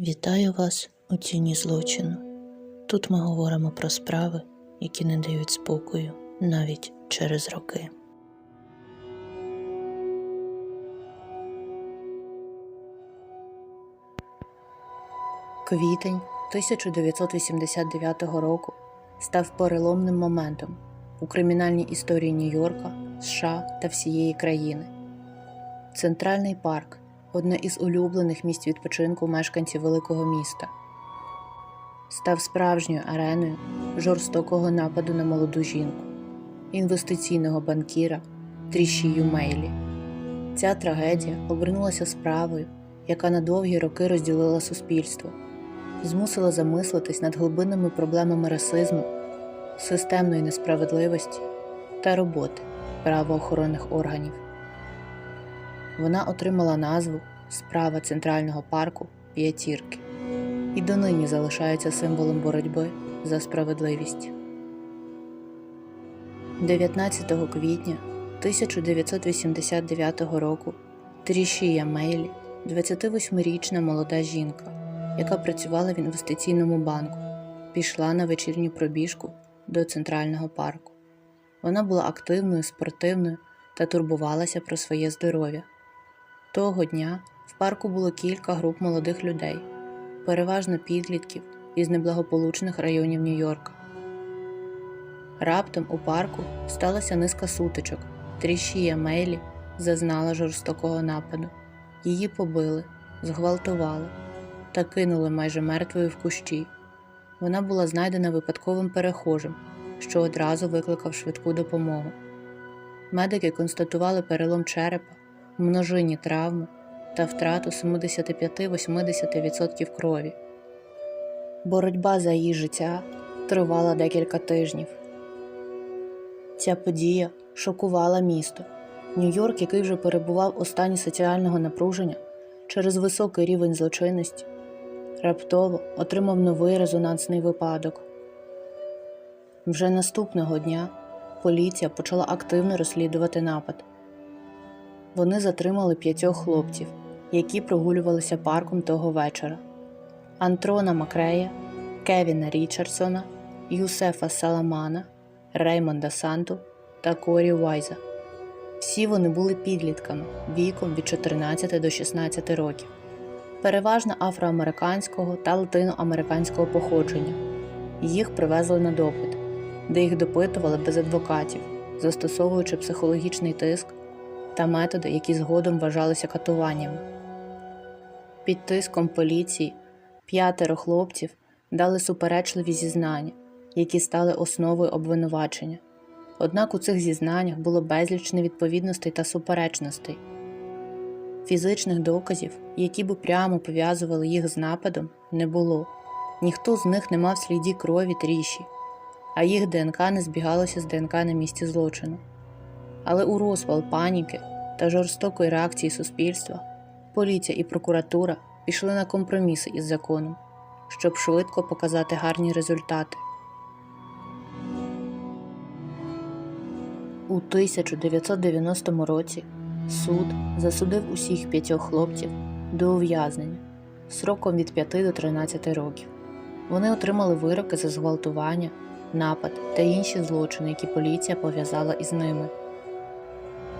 Вітаю вас у тіні злочину. Тут ми говоримо про справи, які не дають спокою навіть через роки. Квітень 1989 року став переломним моментом у кримінальній історії Нью-Йорка, США та всієї країни. Центральний парк одне із улюблених місць відпочинку мешканців великого міста, став справжньою ареною жорстокого нападу на молоду жінку, інвестиційного банкіра Трішію Мейлі. Ця трагедія обернулася справою, яка на довгі роки розділила суспільство, змусила замислитись над глибинними проблемами расизму, системної несправедливості та роботи правоохоронних органів. Вона отримала назву Справа Центрального парку П'ятірки і донині залишається символом боротьби за справедливість. 19 квітня 1989 року Трішія Мейлі, 28-річна молода жінка, яка працювала в інвестиційному банку, пішла на вечірню пробіжку до центрального парку. Вона була активною, спортивною та турбувалася про своє здоров'я. Того дня в парку було кілька груп молодих людей, переважно підлітків із неблагополучних районів Нью-Йорка. Раптом у парку сталася низка сутичок. Трішія Мейлі зазнала жорстокого нападу. Її побили, зґвалтували та кинули майже мертвою в кущі. Вона була знайдена випадковим перехожим, що одразу викликав швидку допомогу. Медики констатували перелом черепа, множинні травми та втрату 75-80% крові. Боротьба за її життя тривала декілька тижнів. Ця подія шокувала місто. Нью-Йорк, який вже перебував у стані соціального напруження через високий рівень злочинності, раптово отримав новий резонансний випадок. Вже наступного дня поліція почала активно розслідувати напад. Вони затримали п'ятьох хлопців, які прогулювалися парком того вечора: Антрона Макрея, Кевіна Річардсона, Юсефа Саламана, Реймонда Санту та Корі Уайза. Всі вони були підлітками віком від 14 до 16 років, переважно афроамериканського та латиноамериканського походження. Їх привезли на допит, де їх допитували без адвокатів, застосовуючи психологічний тиск та методи, які згодом вважалися катуваннями. Під тиском поліції п'ятеро хлопців дали суперечливі зізнання, які стали основою обвинувачення. Однак у цих зізнаннях було безліч невідповідностей та суперечностей. Фізичних доказів, які б прямо пов'язували їх з нападом, не було. Ніхто з них не мав сліді крові тріші, а їх ДНК не збігалося з ДНК на місці злочину. Але у розпал паніки та жорстокої реакції суспільства поліція і прокуратура пішли на компроміси із законом, щоб швидко показати гарні результати. У 1990 році суд засудив усіх п'ятьох хлопців до ув'язнення сроком від 5 до 13 років. Вони отримали вироки за зґвалтування, напад та інші злочини, які поліція пов'язала із ними.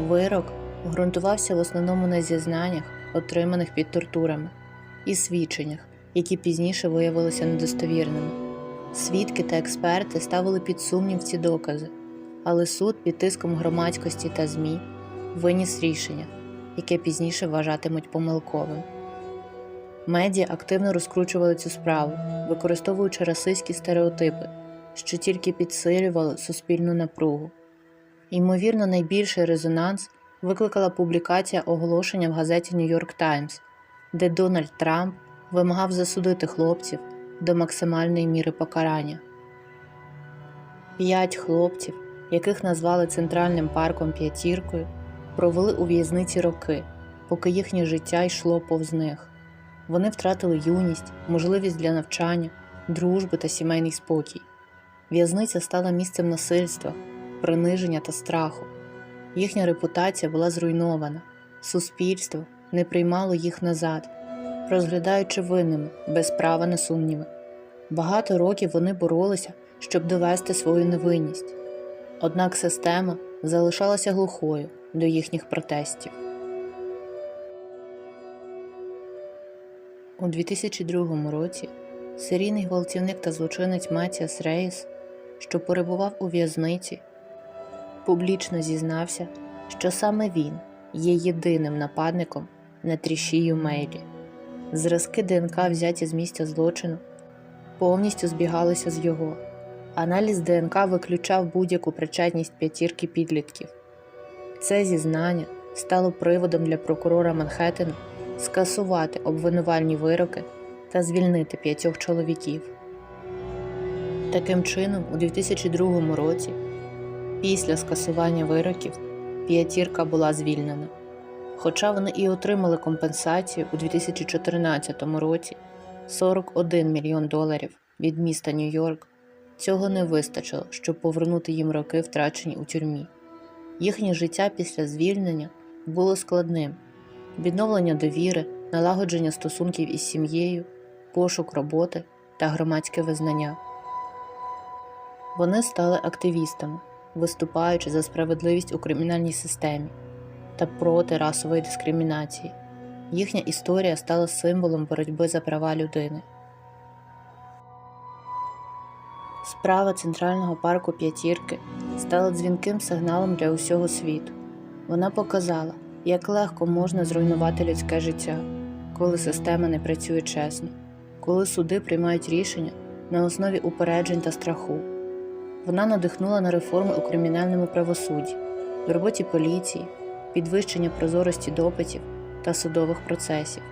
Вирок ґрунтувався в основному на зізнаннях, отриманих під тортурами, і свідченнях, які пізніше виявилися недостовірними. Свідки та експерти ставили під сумнів ці докази, але суд під тиском громадськості та ЗМІ виніс рішення, яке пізніше вважатимуть помилковим. Медіа активно розкручували цю справу, використовуючи расистські стереотипи, що тільки підсилювали суспільну напругу. Ймовірно, найбільший резонанс викликала публікація оголошення в газеті York Times, де Дональд Трамп вимагав засудити хлопців до максимальної міри покарання. П'ять хлопців, яких назвали центральним парком п'ятіркою, провели у в'язниці роки, поки їхнє життя йшло повз них. Вони втратили юність, можливість для навчання, дружби та сімейний спокій. В'язниця стала місцем насильства, приниження та страху. Їхня репутація була зруйнована, суспільство не приймало їх назад, розглядаючи винними, без права на сумніви. Багато років вони боролися, щоб довести свою невинність. Однак система залишалася глухою до їхніх протестів. У 2002 році серійний гвалтівник та злочинець Матіас Рейс, що перебував у в'язниці, публічно зізнався, що саме він є єдиним нападником на трішію Мейлі. Зразки ДНК, взяті з місця злочину, повністю збігалися з його. Аналіз ДНК виключав будь-яку причетність п'ятірки підлітків. Це зізнання стало приводом для прокурора Манхеттена скасувати обвинувальні вироки та звільнити п'ятьох чоловіків. Таким чином, у 2002 році, після скасування вироків, п'ятірка була звільнена. Хоча вони і отримали компенсацію у 2014 році 41 мільйон доларів від міста Нью-Йорк, цього не вистачило, щоб повернути їм роки, втрачені у тюрмі. Їхнє життя після звільнення було складним: відновлення довіри, налагодження стосунків із сім'єю, пошук роботи та громадське визнання. Вони стали активістами, виступаючи за справедливість у кримінальній системі та проти расової дискримінації. Їхня історія стала символом боротьби за права людини. Справа Центрального парку П'ятірки стала дзвінким сигналом для усього світу. Вона показала, як легко можна зруйнувати людське життя, коли система не працює чесно, коли суди приймають рішення на основі упереджень та страху. Вона надихнула на реформи у кримінальному правосудді, в роботі поліції, підвищення прозорості допитів та судових процесів.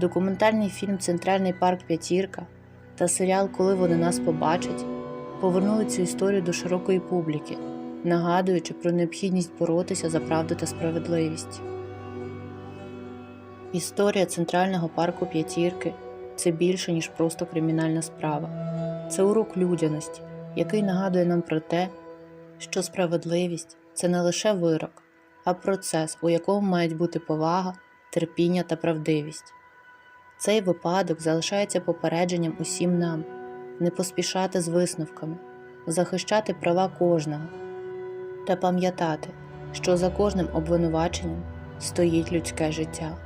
Документальний фільм Центральний парк П'ятірка та серіал Коли вони нас побачать повернули цю історію до широкої публіки, нагадуючи про необхідність боротися за правду та справедливість. Історія Центрального парку П'ятірки це більше, ніж просто кримінальна справа. Це урок людяності, який нагадує нам про те, що справедливість це не лише вирок, а процес, у якому мають бути повага, терпіння та правдивість. Цей випадок залишається попередженням усім нам не поспішати з висновками, захищати права кожного та пам'ятати, що за кожним обвинуваченням стоїть людське життя.